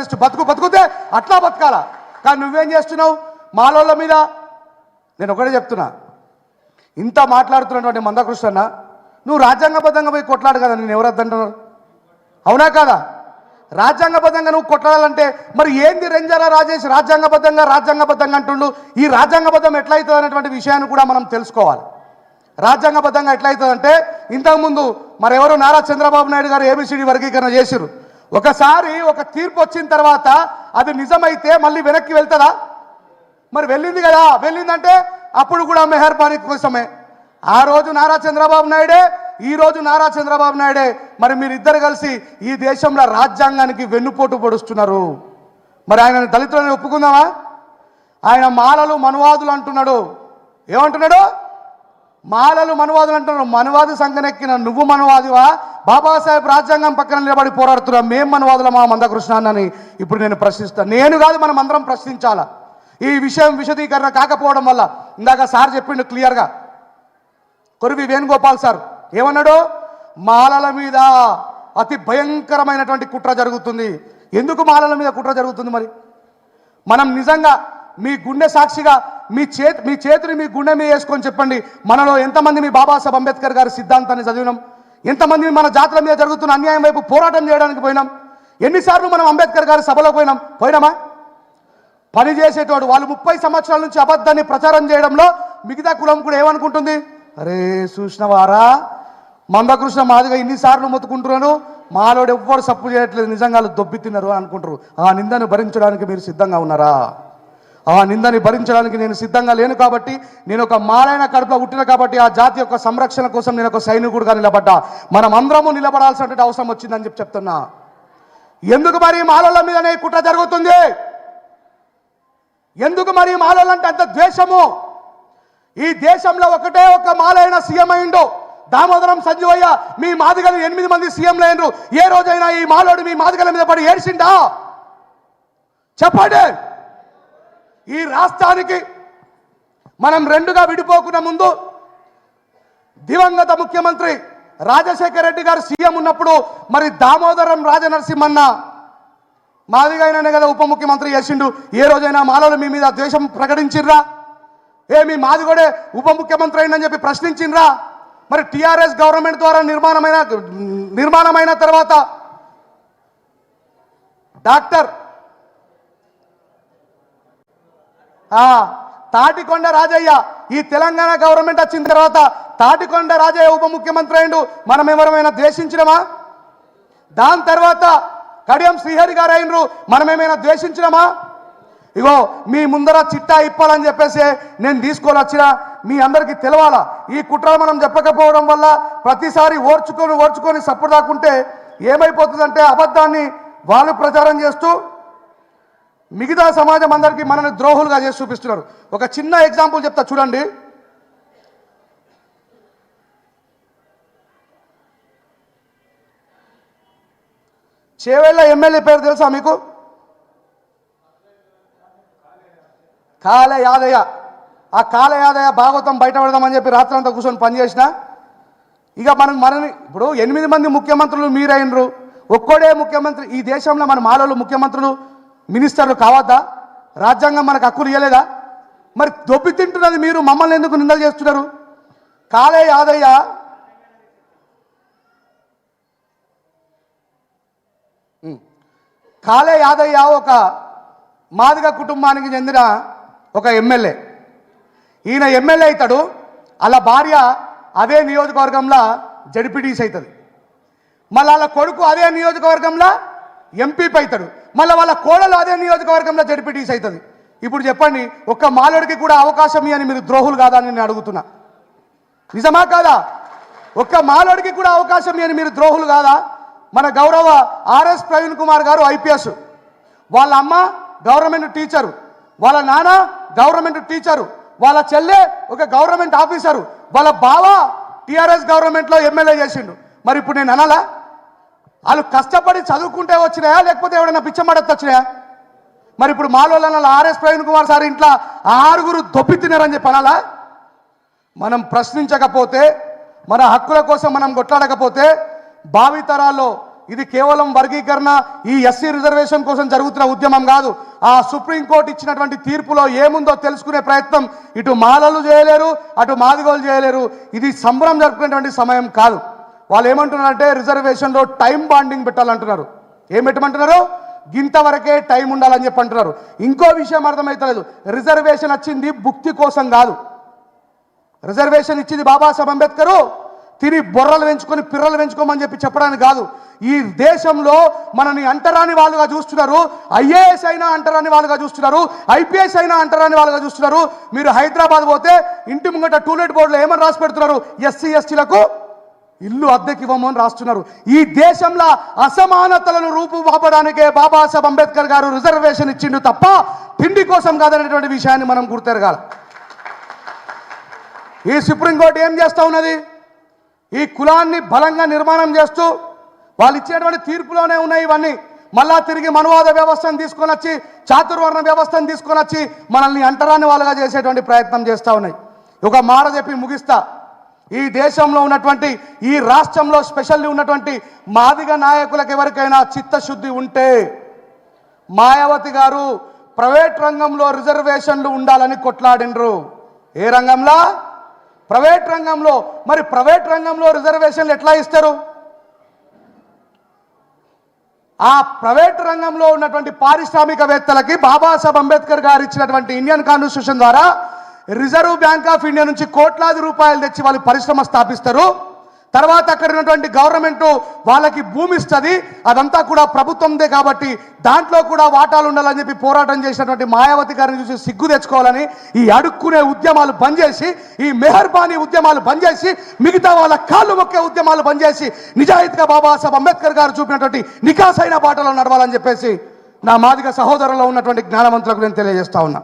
అంబేద్కరిస్ట్ బతుకు బతుకుతే అట్లా బతకాలా. కానీ నువ్వేం చేస్తున్నావు? మాలోళ్ళ మీద నేను ఒకటే చెప్తున్నా. ఇంత మాట్లాడుతున్నటువంటి మందకృష్ణ నువ్వు రాజ్యాంగబద్ధంగా పోయి కొట్లాడు కదా నేను ఎవరద్దంటున్నారు అవునా కాదా? రాజ్యాంగబద్ధంగా నువ్వు కొట్లాడాలంటే మరి ఏంది రంజారా రాజేష్ రాజ్యాంగబద్ధంగా రాజ్యాంగబద్ధంగా అంటుండు? ఈ రాజ్యాంగబద్ధం ఎట్లయితుంది అనేటువంటి విషయాన్ని కూడా మనం తెలుసుకోవాలి. రాజ్యాంగబద్ధంగా ఎట్లయితుందంటే ఇంతకుముందు మరెవరు నారా చంద్రబాబు నాయుడు గారు ఏబిసిడి వర్గీకరణ చేసిరు ఒకసారి ఒక తీర్పు వచ్చిన తర్వాత అది నిజమైతే మళ్ళీ వెనక్కి వెళ్తుందా? మరి వెళ్ళింది కదా. వెళ్ళిందంటే అప్పుడు కూడా మెహర్బానీ కోసమే. ఆ రోజు నారా చంద్రబాబు నాయుడే ఈ రోజు నారా చంద్రబాబు నాయుడే. మరి మీరిద్దరు కలిసి ఈ దేశంలో రాజ్యాంగానికి వెన్నుపోటు పొడుస్తున్నారు. మరి ఆయన దళితులను ఒప్పుకుందామా? ఆయన మాలలు మనువాదులు అంటున్నాడు. ఏమంటున్నాడు? మాలలు మనువాదులు అంటున్నారు. మనువాది సంఘనెక్కిన నువ్వు మనువాదివా? బాబాసాహెబ్ రాజ్యాంగం పక్కన నిలబడి పోరాడుతున్నా మేం మనువాదుల మా మందకృష్ణ ఇప్పుడు నేను ప్రశ్నిస్తాను నేను కాదు మనం అందరం ప్రశ్నించాలా? ఈ విషయం విశదీకరణ కాకపోవడం వల్ల. ఇందాక సార్ చెప్పిండు క్లియర్గా. కొరివి వేణుగోపాల్ సార్ ఏమన్నాడు? మాలల మీద అతి భయంకరమైనటువంటి కుట్ర జరుగుతుంది. ఎందుకు మాలల మీద కుట్ర జరుగుతుంది మరి? మనం నిజంగా మీ గుండె సాక్షిగా మీ చేతి మీ చేతిని మీ గుండె మీద వేసుకొని చెప్పండి. మనలో ఎంతమంది మీ బాబాసాహెబ్ అంబేద్కర్ గారి సిద్ధాంతాన్ని చదివినాం? ఎంతమంది మన జాతుల మీద జరుగుతున్న అన్యాయం వైపు పోరాటం చేయడానికి పోయినాం? ఎన్నిసార్లు మనం అంబేద్కర్ గారి సభలో పోయినాం? పోయినామా? పని చేసేటోడు వాళ్ళు ముప్పై సంవత్సరాల నుంచి అబద్ధాన్ని ప్రచారం చేయడంలో మిగతా కులం కూడా ఏమనుకుంటుంది? అరే చూసినవారా? మందకృష్ణ మాదిగా ఇన్నిసార్లు మొత్తుకుంటున్నాను. మాలోడు ఎవ్వరు సప్పు చేయట్లేదు. నిజంగా దొబ్బి తిన్నారు అనుకుంటారు. ఆ నిందను భరించడానికి మీరు సిద్ధంగా ఉన్నారా? ఆ నిందని భరించడానికి నేను సిద్ధంగా లేను కాబట్టి నేను ఒక మాలైన కడుపులో పుట్టిన కాబట్టి ఆ జాతి యొక్క సంరక్షణ కోసం నేను ఒక సైనికుడిగా నిలబడ్డా. మనం అందరము నిలబడాల్సినటువంటి అవసరం వచ్చిందని చెప్పి చెప్తున్నా. ఎందుకు మరి మాలల మీదనే కుట్ర జరుగుతుంది? ఎందుకు మరి మాలలంటే అంత ద్వేషము? ఈ దేశంలో ఒకటే ఒక మాలైన సీఎం అయిండు. దామోదరం సంజీవయ్య మీ మాదిగలు ఎనిమిది మంది సీఎంలు అయినరు. ఏ రోజైనా ఈ మాలోడు మీ మాదిగల మీద పడి ఏడ్చిండా? చెప్పండి. ఈ రాష్ట్రానికి మనం రెండుగా విడిపోకున్న ముందు దివంగత ముఖ్యమంత్రి రాజశేఖర రెడ్డి గారు సీఎం ఉన్నప్పుడు మరి దామోదరం రాజనరసింహన్న మాదిగా అయిననే కదా ఉప ముఖ్యమంత్రి చేసిండు. ఏ రోజైనా మాలలు మీ మీద ద్వేషం ప్రకటించిండ్రా ఏ మీ మాది కూడా ఉప ముఖ్యమంత్రి అయిందని చెప్పి ప్రశ్నించిండ్రా మరి టిఆర్ఎస్ గవర్నమెంట్ ద్వారా నిర్మాణమైన నిర్మాణమైన తర్వాత డాక్టర్ ఆ, తాటికొండ రాజయ్య ఈ తెలంగాణ గవర్నమెంట్ వచ్చిన తర్వాత తాటికొండ రాజయ్య ఉప ముఖ్యమంత్రి అయిండు మనం ఎవరమైనా ద్వేషించినమా? దాని తర్వాత కడియం శ్రీహరి గారు అయినరు మనం ఏమైనా ద్వేషించినమా? ఇగో మీ ముందర చిట్టా ఇప్పాలని చెప్పేసి నేను తీసుకొని వచ్చిన. మీ అందరికీ తెలవాలా? ఈ కుట్రలు మనం చెప్పకపోవడం వల్ల ప్రతిసారి ఓర్చుకొని ఓర్చుకొని సప్పుడు దాకుంటే ఏమైపోతుందంటే అబద్ధాన్ని వాళ్ళు ప్రచారం చేస్తూ మిగతా సమాజం అందరికీ మనల్ని ద్రోహులుగా చేసి చూపిస్తున్నారు. ఒక చిన్న ఎగ్జాంపుల్ చెప్తా చూడండి. చేవెళ్ళ ఎమ్మెల్యే పేరు తెలుసా మీకు? కాల యాదయ్య ఆ కాల యాదయ్య భాగవతం బయట పెడదామని చెప్పి రాత్రంతా కూర్చొని పనిచేసిన ఇక మనం మనని ఇప్పుడు ఎనిమిది మంది ముఖ్యమంత్రులు మీరైనరు. ఒక్కడే ముఖ్యమంత్రి ఈ దేశంలో మన మాలలు ముఖ్యమంత్రులు. మినిస్టర్లు కావద్దా? రాజ్యాంగం మనకు హక్కులు ఇవ్వలేదా మరి దొబ్బి తింటున్నది మీరు మమ్మల్ని ఎందుకు నిందలు చేస్తున్నారు? కాలే యాదయ్య. కాలే యాదయ్య ఒక మాదిగ కుటుంబానికి చెందిన ఒక ఎమ్మెల్యే. ఈయన ఎమ్మెల్యే అవుతాడు. అలా భార్య అదే నియోజకవర్గంలో జడిపిటీస్ అవుతుంది. మళ్ళీ అలా కొడుకు అదే నియోజకవర్గంలో ఎంపీపీ అవుతాడు. మళ్ళీ వాళ్ళ కోడలు అదే నియోజకవర్గంలో జడిపిటీస్ అవుతుంది. ఇప్పుడు చెప్పండి ఒక్క మాలోడికి కూడా అవకాశం ఇవ్వని మీరు ద్రోహులు కాదా అని నేను అడుగుతున్నా. నిజమా కాదా? ఒక్క మాలోడికి కూడా అవకాశం ఇవ్వని మీరు ద్రోహులు కాదా? మన గౌరవ ఆర్ఎస్ ప్రవీణ్ కుమార్ గారు ఐపీఎస్. వాళ్ళ అమ్మ గవర్నమెంట్ టీచరు. వాళ్ళ నాన్న గవర్నమెంట్ టీచరు. వాళ్ళ చెల్లె ఒక గవర్నమెంట్ ఆఫీసరు. వాళ్ళ బావ టీఆర్ఎస్ గవర్నమెంట్లో ఎమ్మెల్యే చేసిండు. మరి ఇప్పుడు నేను అనాలా? వాళ్ళు కష్టపడి చదువుకుంటే వచ్చినాయా? లేకపోతే ఎవడైనా పిచ్చమడత్తి వచ్చినాయా? మరి ఇప్పుడు మాలోళ్ళ ఆర్ఎస్ ప్రవీణ్ కుమార్ సార్ ఇంట్లో ఆరుగురు దొప్పి తినారని చెప్పి అనాలా? మనం ప్రశ్నించకపోతే మన హక్కుల కోసం మనం కొట్లాడకపోతే భావితరాల్లో ఇది కేవలం వర్గీకరణ ఈ ఎస్సీ రిజర్వేషన్ కోసం జరుగుతున్న ఉద్యమం కాదు. ఆ సుప్రీంకోర్టు ఇచ్చినటువంటి తీర్పులో ఏముందో తెలుసుకునే ప్రయత్నం ఇటు మాలలు చేయలేరు అటు మాదిగోలు చేయలేరు. ఇది సంబరం జరుపుకునేటువంటి సమయం కాదు. వాళ్ళు ఏమంటున్నారంటే రిజర్వేషన్లో టైం బాండింగ్ పెట్టాలంటున్నారు. ఏం పెట్టమంటున్నారు? ఇంతవరకే టైం ఉండాలని చెప్పి అంటున్నారు ఇంకో విషయం అర్థమవుతలేదు రిజర్వేషన్ వచ్చింది భుక్తి కోసం కాదు. రిజర్వేషన్ ఇచ్చింది బాబాసాహెబ్ అంబేద్కర్. తిని బొర్రలు పెంచుకొని పిర్రలు పెంచుకోమని చెప్పి చెప్పడానికి కాదు. ఈ దేశంలో మనని అంటరాని వాళ్ళుగా చూస్తున్నారు. ఐఏఎస్ అయినా అంటరాని వాళ్ళుగా చూస్తున్నారు. ఐపీఎస్ అయినా అంటరాని వాళ్ళుగా చూస్తున్నారు. మీరు హైదరాబాద్ పోతే ఇంటి ముంగట టూలెట్ బోర్డులో ఏమని రాసి పెడుతున్నారు? ఎస్సీ ఎస్టీలకు? ఇల్లు అద్దెకి ఇవ్వమని రాస్తున్నారు. ఈ దేశంలో అసమానతలను రూపుమాపడానికే బాబాసాహెబ్ అంబేద్కర్ గారు రిజర్వేషన్ ఇచ్చిండు తప్ప తిండి కోసం కాదనేటువంటి విషయాన్ని మనం గుర్తెరగాల. ఈ సుప్రీంకోర్టు ఏం చేస్తూ ఉన్నది? ఈ కులాన్ని బలంగా నిర్మాణం చేస్తూ వాళ్ళు ఇచ్చేటువంటి తీర్పులోనే ఉన్నాయి ఇవన్నీ. మళ్ళా తిరిగి మనువాద వ్యవస్థను తీసుకొని వచ్చి చాతుర్వర్ణ వ్యవస్థను తీసుకొని వచ్చి మనల్ని అంటరాని వాళ్ళుగా చేసేటువంటి ప్రయత్నం చేస్తూ ఉన్నాయి. ఒక మాట చెప్పి ముగిస్తా. ఈ దేశంలో ఉన్నటువంటి ఈ రాష్ట్రంలో స్పెషల్లీ ఉన్నటువంటి మాదిగ నాయకులకు ఎవరికైనా చిత్తశుద్ధి ఉంటే మాయావతి గారు ప్రైవేట్ రంగంలో రిజర్వేషన్లు ఉండాలని కొట్లాడినరు ఏ రంగంలో? ప్రైవేట్ రంగంలో. మరి ప్రైవేట్ రంగంలో రిజర్వేషన్లు ఎట్లా ఇస్తారు? ఆ ప్రైవేట్ రంగంలో ఉన్నటువంటి పారిశ్రామికవేత్తలకి బాబాసాహెబ్ అంబేద్కర్ గారు ఇచ్చినటువంటి ఇండియన్ కాన్స్టిట్యూషన్ ద్వారా రిజర్వ్ బ్యాంక్ ఆఫ్ ఇండియా నుంచి కోట్లాది రూపాయలు తెచ్చి వాళ్ళు పరిశ్రమ స్థాపిస్తారు. తర్వాత అక్కడ ఉన్నటువంటి గవర్నమెంట్ వాళ్ళకి భూమి ఇస్తుంది. అదంతా కూడా ప్రభుత్వందే కాబట్టి దాంట్లో కూడా వాటాలు ఉండాలని చెప్పి పోరాటం చేసినటువంటి మాయావతి గారిని చూసి సిగ్గు తెచ్చుకోవాలని ఈ అడుక్కునే ఉద్యమాలు బంద్ చేసి ఈ మెహర్బానీ ఉద్యమాలు బంద్ చేసి మిగతా వాళ్ళ కాళ్ళు మొక్కే ఉద్యమాలు బంద్ చేసి నిజాయితీగా బాబాసాహెబ్ అంబేద్కర్ గారు చూపినటువంటి నికాసైన బాటలో నడవాలని చెప్పేసి నా మాదిగ సహోదరులో ఉన్నటువంటి జ్ఞానవంతులకు నేను తెలియజేస్తా ఉన్నా.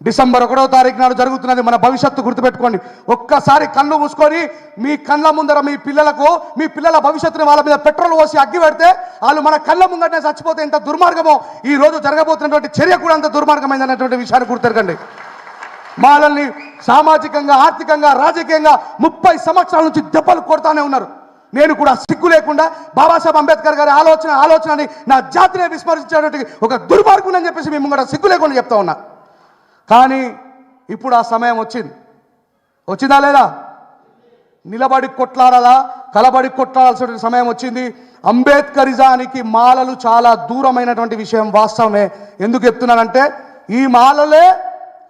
డిసెంబర్ ఒకటో తారీఖు నాడు జరుగుతున్నది మన భవిష్యత్తు గుర్తుపెట్టుకోండి. ఒక్కసారి కళ్ళు మూసుకొని మీ కళ్ళ ముందర మీ పిల్లలకు మీ పిల్లల భవిష్యత్తుని వాళ్ళ మీద పెట్రోల్ పోసి అగ్గి పెడితే వాళ్ళు మన కళ్ళ ముంగటనే చచ్చిపోతే ఎంత దుర్మార్గమో ఈ రోజు జరగబోతున్నటువంటి చర్య కూడా అంత దుర్మార్గమైనటువంటి విషయాన్ని గుర్తెరగండి. మాలల్ని సామాజికంగా ఆర్థికంగా రాజకీయంగా ముప్పై సంవత్సరాల నుంచి దెబ్బలు కొడతానే ఉన్నారు. నేను కూడా సిగ్గు లేకుండా బాబాసాహెబ్ అంబేద్కర్ గారి ఆలోచన ఆలోచనని నా జాతినే విస్మరించేటువంటి ఒక దుర్మార్గం అని చెప్పేసి మేము కూడా సిగ్గు లేకుండా చెప్తా ఉన్నా. కానీ ఇప్పుడు ఆ సమయం వచ్చింది. వచ్చిందా లేదా? నిలబడి కొట్లాడాలా? కలబడి కొట్లాడాల్సిన సమయం వచ్చింది. అంబేద్కరిజానికి మాలలు చాలా దూరమైనటువంటి విషయం వాస్తవమే. ఎందుకు చెప్తున్నానంటే ఈ మాలలే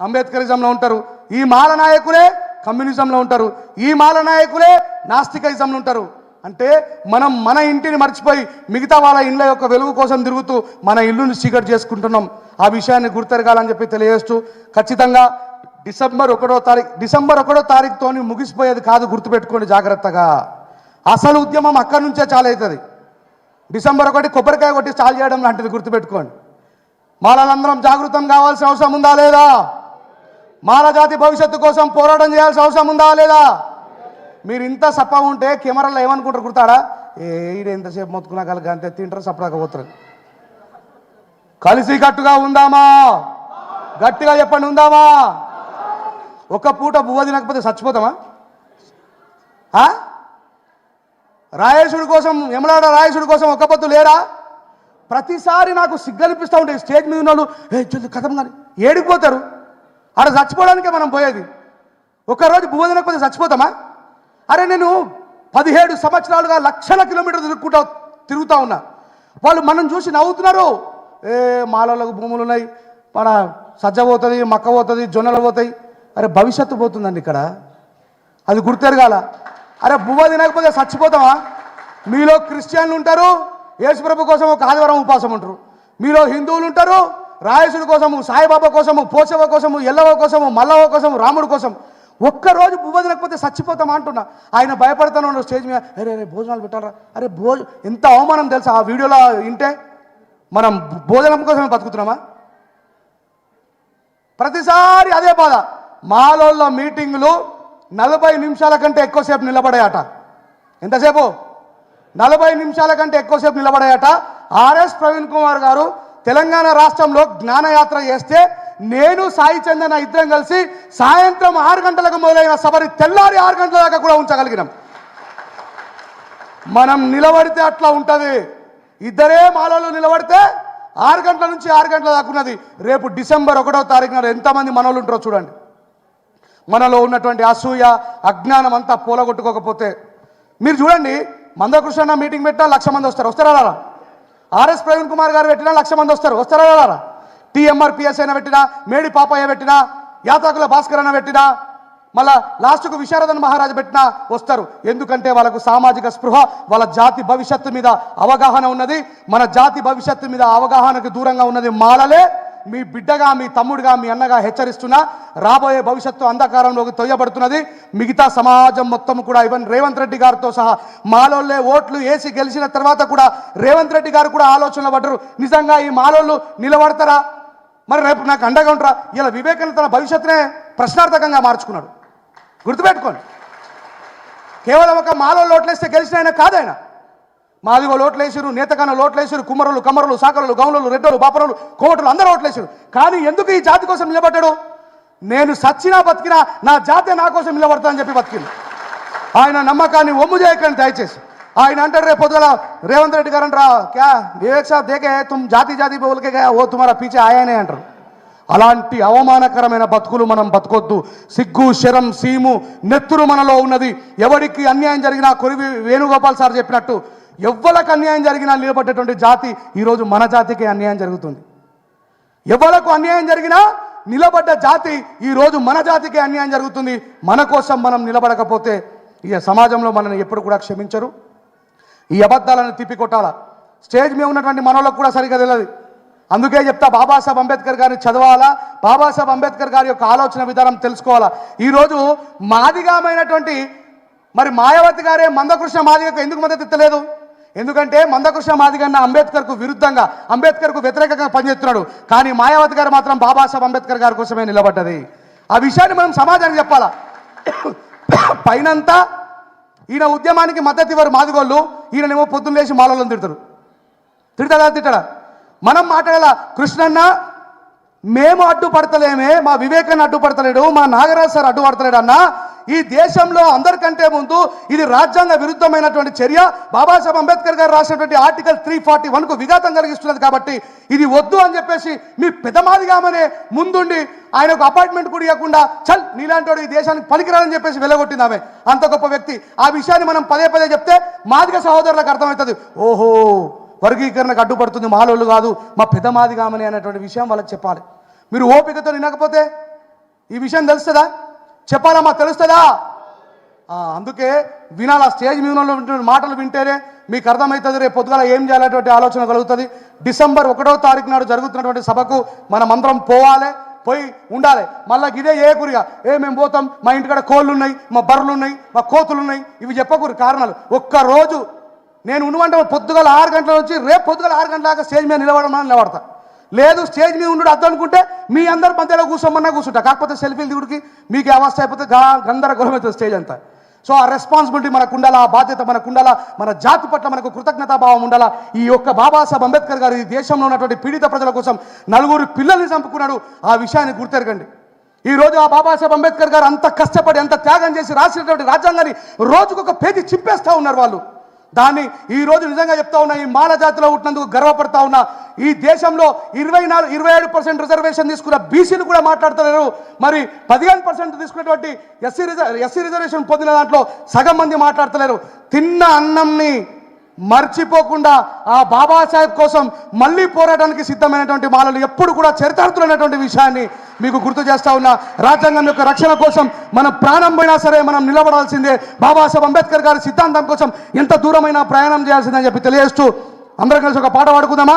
అంబేద్కరిజంలో ఉంటారు. ఈ మాల నాయకులే కమ్యూనిజంలో ఉంటారు. ఈ మాల నాయకులే నాస్తికైజంలో ఉంటారు. అంటే మనం మన ఇంటిని మర్చిపోయి మిగతా వాళ్ళ ఇళ్ళ యొక్క వెలుగు కోసం తిరుగుతూ మన ఇల్లుని చీకటి చేసుకుంటున్నాం. ఆ విషయాన్ని గుర్తెరగాలని చెప్పి తెలియజేస్తూ ఖచ్చితంగా డిసెంబర్ ఒకటో తారీఖు డిసెంబర్ ఒకటో తారీఖుతో ముగిసిపోయేది కాదు గుర్తుపెట్టుకోండి జాగ్రత్తగా. అసలు ఉద్యమం అక్కడి నుంచే చాలవుతుంది డిసెంబర్ ఒకటి కొబ్బరికాయ కొట్టి చాలు చేయడం లాంటిది గుర్తుపెట్టుకోండి. మాలలందరం జాగృతం కావాల్సిన అవసరం ఉందా లేదా? మాల జాతి భవిష్యత్తు కోసం పోరాటం చేయాల్సిన అవసరం ఉందా లేదా? మీరు ఇంత సప్ప ఉంటే కెమెరాలో ఏమనుకుంటారు కుడతారా ఏ ఈడ ఎంతసేపు మొత్తుకున్నా కలిగి అంతే తింటారు సప్పడాకపోతారు కలిసి కట్టుగా ఉందామా? గట్టిగా చెప్పండి ఉందామా? ఒక పూట బువ్వ తినకపోతే చచ్చిపోతామా? ఆ? రాయేశుడి కోసం ఎమలాడ రాయేశుడి కోసం ఒక పొద్దు లేరా? ప్రతిసారి నాకు సిగ్గనిపిస్తూ ఉంటాయి స్టేజ్ మీద ఉన్న వాళ్ళు కథం కానీ ఏడిపోతారు ఆడ చచ్చిపోవడానికే మనం పోయేది. ఒకరోజు బువ్వ తినకపోతే చచ్చిపోతామా? అరే నేను పదిహేడు సంవత్సరాలుగా లక్షల కిలోమీటర్లు తిరుగుకుంటా తిరుగుతూ ఉన్నా. వాళ్ళు మనం చూసి నవ్వుతున్నారు. ఏ మాలలకు భూములు ఉన్నాయి. మన సజ్జ పోతుంది మక్క పోతుంది జొన్నలు పోతాయి. అరే భవిష్యత్తు పోతుందండి ఇక్కడ. అది గుర్తెరగాల. అరే బువ్వ తినకపోతే చచ్చిపోతామా? మీలో క్రిస్టియన్లు ఉంటారు. యేసుప్రభు కోసం ఒక ఆదివారం ఉపాసం ఉంటారు మీలో హిందువులు ఉంటారు. రాయసుడి కోసము సాయిబాబా కోసము పోచవ కోసము ఎల్లవ కోసము మల్లవ కోసము రాముడి కోసం ఒక్కరోజు బువ్వ తినకపోతే చచ్చిపోతామా అంటున్నా. ఆయన భయపడతాను ఉన్నాడు స్టేజ్ మీద అరే అరే భోజనాలు పెట్టాలరా. అరే భోజ ఎంత అవమానం తెలుసా? ఆ వీడియోలో వింటే? మనం భోజనం కోసమే బతుకుతున్నామా? ప్రతిసారి అదే బాధ. మాలోళ్ళ మీటింగులు నలభై నిమిషాల కంటే ఎక్కువసేపు నిలబడాయట. ఎంతసేపు? నలభై నిమిషాల కంటే ఎక్కువసేపు నిలబడాయట. ఆర్ఎస్ ప్రవీణ్ కుమార్ గారు తెలంగాణ రాష్ట్రంలో జ్ఞానయాత్ర చేస్తే నేను సాయి చందన ఇద్దరం కలిసి సాయంత్రం ఆరు గంటలకు మొదలైన సభని తెల్లారి ఆరు గంటల దాకా కూడా ఉంచగలిగినాం. మనం నిలబడితే అట్లా ఉంటుంది. ఇద్దరే మాలలో నిలబడితే ఆరు గంటల నుంచి ఆరు గంటల దాకా ఉన్నది. రేపు డిసెంబర్ ఒకటో తారీఖున ఎంతమంది మనోళ్ళు ఉంటారో చూడండి. మనలో ఉన్నటువంటి అసూయ అజ్ఞానం అంతా పూలగొట్టుకోకపోతే. మీరు చూడండి మందకృష్ణ మీటింగ్ పెట్టినా లక్ష మంది వస్తారు. వస్తారా రారా? ఆర్ఎస్ ప్రవీణ్ కుమార్ గారు పెట్టినా లక్ష మంది వస్తారు. వస్తారా రారా? టీఎంఆర్పిఎస్ అయినా పెట్టినా మేడి పాపయ్య పెట్టినా యాతాకుల భాస్కర్ అయినా పెట్టినా మళ్ళా లాస్ట్కు విశారదన్ మహారాజు పెట్టినా వస్తారు. ఎందుకంటే వాళ్ళకు సామాజిక స్పృహ వాళ్ళ జాతి భవిష్యత్తు మీద అవగాహన ఉన్నది. మన జాతి భవిష్యత్తు మీద అవగాహనకు దూరంగా ఉన్నది మాలలే. మీ బిడ్డగా మీ తమ్ముడిగా మీ అన్నగా హెచ్చరిస్తున్నా రాబోయే భవిష్యత్తు అంధకారంలోకి తొయ్యబడుతున్నది. మిగతా సమాజం మొత్తం కూడా ఈవెన్ రేవంత్ రెడ్డి గారితో సహా మాలోళ్ళే ఓట్లు వేసి గెలిచిన తర్వాత కూడా రేవంత్ రెడ్డి గారు కూడా ఆలోచనలు పడ్డరు. నిజంగా ఈ మాలోళ్ళు నిలబడతారా? మరి రేపు నాకు అండగా ఉంటారా ఇలా వివేకానంద తన భవిష్యత్తునే ప్రశ్నార్థకంగా మార్చుకున్నాడు. గుర్తుపెట్టుకోండి. కేవలం ఒక మాలో లోట్లేస్తే గెలిచిన ఆయన కాదైనా. మాదిగో లోట్లేసారు నేతకాన లోట్లేసారు కుమ్మరులు కమ్మరులు సాకరులు గౌనులు రెడ్డలు బాపరులు కోటలు అందరూ ఓట్లేసారు కానీ ఎందుకు ఈ జాతి కోసం నిలబడ్డాడు? నేను సచ్చినా బతికినా నా జాతే నా కోసం నిలబడతా అని చెప్పి బతికింది ఆయన నమ్మకాన్ని ఒమ్ము చేయకండి దయచేసి. ఆయన అంటాడు రేపు పొద్దుగల రేవంత్ రెడ్డి గారు అంటారా క్యా వివేక్ సాబ్ దేకే తుమ్ జాతి జాతి బోల్కే గయా, ఓ తుమారా పీచే ఆయనే అంటారు. అలాంటి అవమానకరమైన బతుకులు మనం బతకొద్దు. సిగ్గు శరం సీము నెత్తురు మనలో ఉన్నది. ఎవరికి అన్యాయం జరిగినా కొరివి వేణుగోపాల్ సార్ చెప్పినట్టు ఎవ్వలకు అన్యాయం జరిగినా నిలబడ్డటువంటి జాతి ఈరోజు మన జాతికి అన్యాయం జరుగుతుంది. ఎవ్వలకు అన్యాయం జరిగినా నిలబడ్డ జాతి ఈరోజు మన జాతికి అన్యాయం జరుగుతుంది. మన కోసం మనం నిలబడకపోతే ఇక సమాజంలో మనల్ని ఎప్పుడు కూడా క్షమించరు. ఈ అబద్ధాలను తిప్పికొట్టాల? స్టేజ్ మీద ఉన్నటువంటి మనోళ్ళకు కూడా సరిగ్గా తెలియదు. అందుకే చెప్తా బాబాసాహెబ్ అంబేద్కర్ గారిని చదవాలా? బాబాసాహెబ్ అంబేద్కర్ గారి యొక్క ఆలోచన విధానం తెలుసుకోవాలా? ఈరోజు మాదిగామైనటువంటి మరి మాయావతి గారే మందకృష్ణ మాదిగకు ఎందుకు మద్దతు ఇస్తలేదు? ఎందుకంటే మందకృష్ణ మాదిగన్న అంబేద్కర్కు విరుద్ధంగా అంబేద్కర్కు వ్యతిరేకంగా పనిచేస్తున్నాడు. కానీ మాయావతి గారు మాత్రం బాబాసాహెబ్ అంబేద్కర్ గారి కోసమే నిలబడ్డది. ఆ విషయాన్ని మనం సమాజానికి చెప్పాలా? పైనంతా ఈయన ఉద్యమానికి మద్దతు ఇవ్వరు మాదిగోళ్ళు. ఈయననేమో పొద్దున్న లేచి మాలలో తిడతారు. తిడతాడా తిట్టడా? మనం మాట్లాడాల? కృష్ణన్న మేము అడ్డుపడతలేమే మా వివేకాన్ని అడ్డుపడతలేడు మా నాగరాజ్ సార్ అడ్డుపడతలేడు అన్న ఈ దేశంలో అందరికంటే ముందు ఇది రాజ్యాంగ విరుద్ధమైనటువంటి చర్య. బాబాసాహెబ్ అంబేద్కర్ గారు రాసినటువంటి ఆర్టికల్ త్రీ ఫార్టీ వన్కు విఘాతం కలిగిస్తున్నది కాబట్టి ఇది వద్దు అని చెప్పేసి మీ పెదమాదిగామనే ముందుండి ఆయనకు అపార్ట్మెంట్ కూడా ఇవ్వకుండా చల్ నీలాంటి వాడు ఈ దేశానికి పనికిరాలని చెప్పేసి వెళ్ళగొట్టింది ఆమె అంత గొప్ప వ్యక్తి. ఆ విషయాన్ని మనం పదే పదే చెప్తే మాదిగ సహోదరులకు అర్థమవుతుంది. ఓహో వర్గీకరణకు అడ్డుపడుతుంది మాలోళ్ళు కాదు మా పెదమాదిగామని అనేటువంటి విషయం వాళ్ళకి చెప్పాలి. మీరు ఓపికతో వినకపోతే ఈ విషయం తెలుస్తుందా? చెప్పాలా మాకు తెలుస్తుందా అందుకే వినాల స్టేజ్ మీద మాటలు వింటేనే మీకు అర్థమవుతుంది రేపు పొద్దుగాల ఏం చేయాలనేటువంటి ఆలోచన కలుగుతుంది. డిసెంబర్ ఒకటో తారీఖు నాడు జరుగుతున్నటువంటి సభకు మనమందరం పోవాలి పోయి ఉండాలి. మళ్ళీ ఇదే ఏ గురిగా? ఏ మేము పోతాం మా ఇంటికాడ కోళ్ళు ఉన్నాయి మా బర్రెలు ఉన్నాయి మా కోతులు ఉన్నాయి ఇవి చెప్పకూరు కారణాలు. ఒక్క రోజు నేను ఉన్నవంటే పొద్దుగల ఆరు గంటల నుంచి రేపు పొద్దుగల ఆరు గంటల దాకా స్టేజ్ మీద నిలబడమని నిలబడతా. లేదు స్టేజ్ మీద ఉండు అర్థం అనుకుంటే మీ అందరి మధ్యలో కూర్చోమన్నా కూర్చుంటా. కాకపోతే సెల్ఫీలు దిగుడికి మీకు అవస్థ అయిపోతే గా- గందరగోళం అవుతుంది స్టేజ్ అంతా. సో ఆ రెస్పాన్సిబిలిటీ మనకు ఉండాలా ఆ బాధ్యత మనకు ఉండాలా మన జాతి పట్ల మనకు కృతజ్ఞతాభావం ఉండాలా? ఈ యొక్క బాబాసాహెబ్ అంబేద్కర్ గారు ఈ దేశంలో ఉన్నటువంటి పీడిత ప్రజల కోసం నలుగురు పిల్లల్ని చంపుకున్నాడు. ఆ విషయాన్ని గుర్తెరగండి. ఈ రోజు ఆ బాబాసాహెబ్ అంబేద్కర్ గారు అంత కష్టపడి అంత త్యాగం చేసి రాసినటువంటి రాజ్యాంగాన్ని రోజుకొక పేజీ చింపేస్తూ ఉన్నారు వాళ్ళు. దాన్ని ఈ రోజు నిజంగా చెప్తా ఉన్నా ఈ మాల జాతిలో పుట్టినందుకు గర్వపడతా ఉన్నా ఈ దేశంలో ఇరవై నాలుగు ఇరవై ఏడు పర్సెంట్ రిజర్వేషన్ తీసుకున్న బీసీలు కూడా మాట్లాడుతున్నారు. మరి పదిహేను పర్సెంట్ తీసుకున్నటువంటి ఎస్సీ రిజర్వ్ ఎస్సీ రిజర్వేషన్ పొందిన దాంట్లో సగం మంది మాట్లాడతలేరు తిన్న అన్నంని మర్చిపోకుండా ఆ బాబాసాహెబ్ కోసం మళ్ళీ పోరాటానికి సిద్ధమైనటువంటి మాలలు ఎప్పుడు కూడా చరితార్థులైనటువంటి విషయాన్ని మీకు గుర్తు చేస్తా ఉన్నా. రాజ్యాంగం యొక్క రక్షణ కోసం మనం ప్రాణం పోయినా సరే మనం నిలబడాల్సిందే. బాబాసాహెబ్ అంబేద్కర్ గారి సిద్ధాంతం కోసం ఎంత దూరమైన ప్రయాణం చేయాల్సిందని చెప్పి తెలియజేస్తూ అందరం కలిసి ఒక పాట పాడుకుందామా?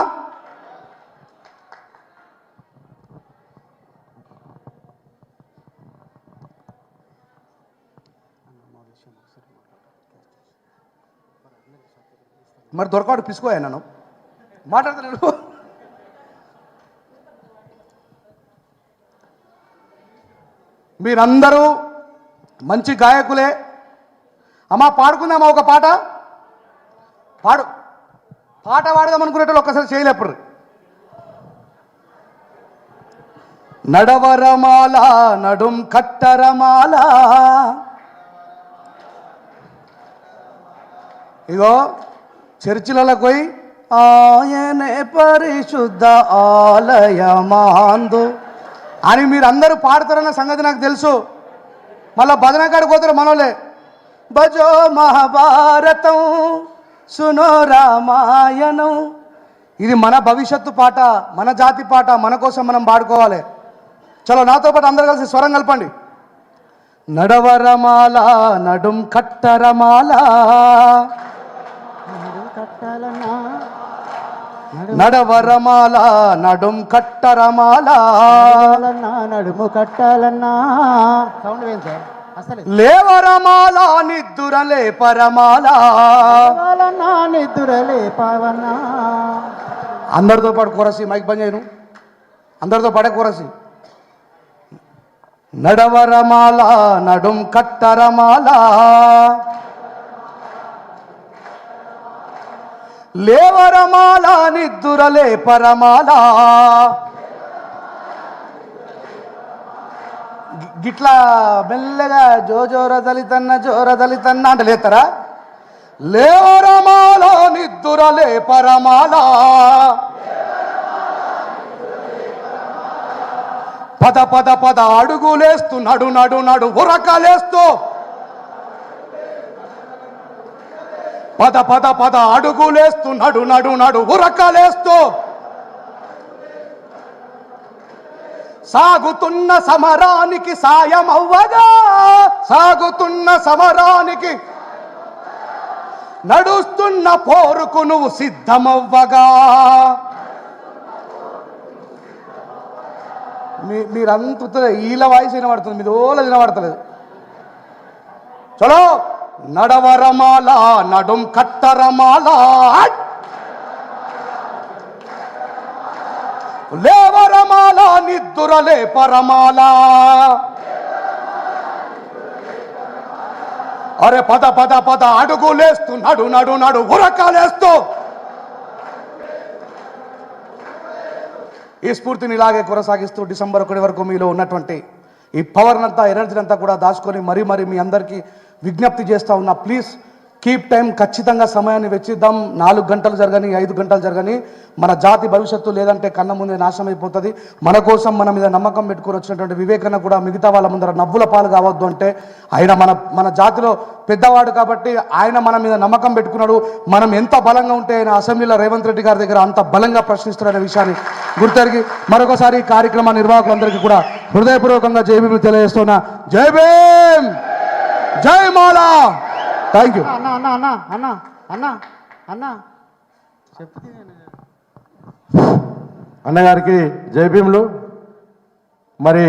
మరి దొరకాడు పిసుకోయా నన్ను? మాట్లాడతాను మీరందరూ మంచి గాయకులే. అమ్మా పాడుకుందామా ఒక పాట? పాడు. పాట పాడదాం అనుకునేటోళ్ళు ఒక్కసారి చేయలేప్పుడు నడవరమాల నడుం కట్టరమాల. ఇగో. చర్చిలకు పోయి ఆయనే పరిశుద్ధ ఆలయమాందు అని మీరు అందరూ పాడతారన్న సంగతి నాకు తెలుసు. మళ్ళా భజనకాడికి పోతారు మనోలే భజో మహాభారతం సునో రామాయణం. ఇది మన భవిష్యత్తు పాట మన జాతి పాట మన కోసం మనం పాడుకోవాలి. చలో నాతో పాటు అందరు కలిసి స్వరం కలపండి. నడవరమాల నడుం కట్టరమాల నడవరమాల నడుం కట్టరమాల. నడుము కట్టాలన్నా? సౌండ్ వేయం సార్. అసలు లేవరమాల నిద్దురలే పరమాల. నిద్దురలే పవనా అందరితో పాటు కోరసి మైక్ బంద్ చేయను. అందరితో పాడే కోరసి. నడవరమాల నడుం కట్టరమాల. లేవరమాల నిద్దురలే పరమాల గిట్లా మెల్లగా జోజోర దళితన్న జోర దళితన్న అంటే లేతారా? లేవరమాల నిద్దురలే పరమాల పద పద పద అడుగులేస్తూ నడు నడు నడు ఉరకలేస్తూ పద పద పద అడుగులేస్తూ నడు నడు నడు ఉరకలేస్తూ సాగుతున్న సమరానికి సాయం అవ్వగా సాగుతున్న సమరానికి నడుస్తున్న పోరుకు నువ్వు సిద్ధమవ్వగా? మీ ఈల వాయిస్ వినబడుతుంది మీద ఓల వినబడతలేదు. చలో! நடவரமாலா నడుం కట్టరమాల. లేవరమాల నిద్దురలే పరమాల అరే పద పద పద అడుగులేస్తూ నడు నడు నడు ఉరకాలేస్తూ ఈ స్ఫూర్తిని ఇలాగే కొనసాగిస్తూ డిసెంబర్ ఒకటి వరకు మీలో ఉన్నటువంటి ఈ పవర్ అంతా ఎనర్జీని అంతా కూడా దాచుకొని మరీ మరీ మీ అందరికీ విజ్ఞప్తి చేస్తూ ఉన్నా ప్లీజ్ కీప్ టైం ఖచ్చితంగా సమయాన్ని వెచ్చిద్దాం. నాలుగు గంటలు జరగని ఐదు గంటలు జరగని మన జాతి భవిష్యత్తు లేదంటే కన్న ముందే నాశనం అయిపోతుంది మన కోసం మన మీద నమ్మకం పెట్టుకుని వచ్చినటువంటి వివేకన కూడా మిగతా వాళ్ళ ముందర నవ్వుల పాలు కావద్దు అంటే ఆయన మన మన జాతిలో పెద్దవాడు కాబట్టి ఆయన మన మీద నమ్మకం పెట్టుకున్నాడు. మనం ఎంత బలంగా ఉంటే ఆయన అసెంబ్లీలో రేవంత్ రెడ్డి గారి దగ్గర అంత బలంగా ప్రశ్నిస్తున్నారనే విషయాన్ని గుర్తెరిగి మరొకసారి కార్యక్రమ నిర్వాహకులందరికీ కూడా హృదయపూర్వకంగా జై తెలియజేస్తున్నా. జై భీమ్! జై మాలా. థ్యాంక్ యూ అన్న అన్న అన్న అన్న అన్న అన్న. అన్నగారికి జై భీములు. మరి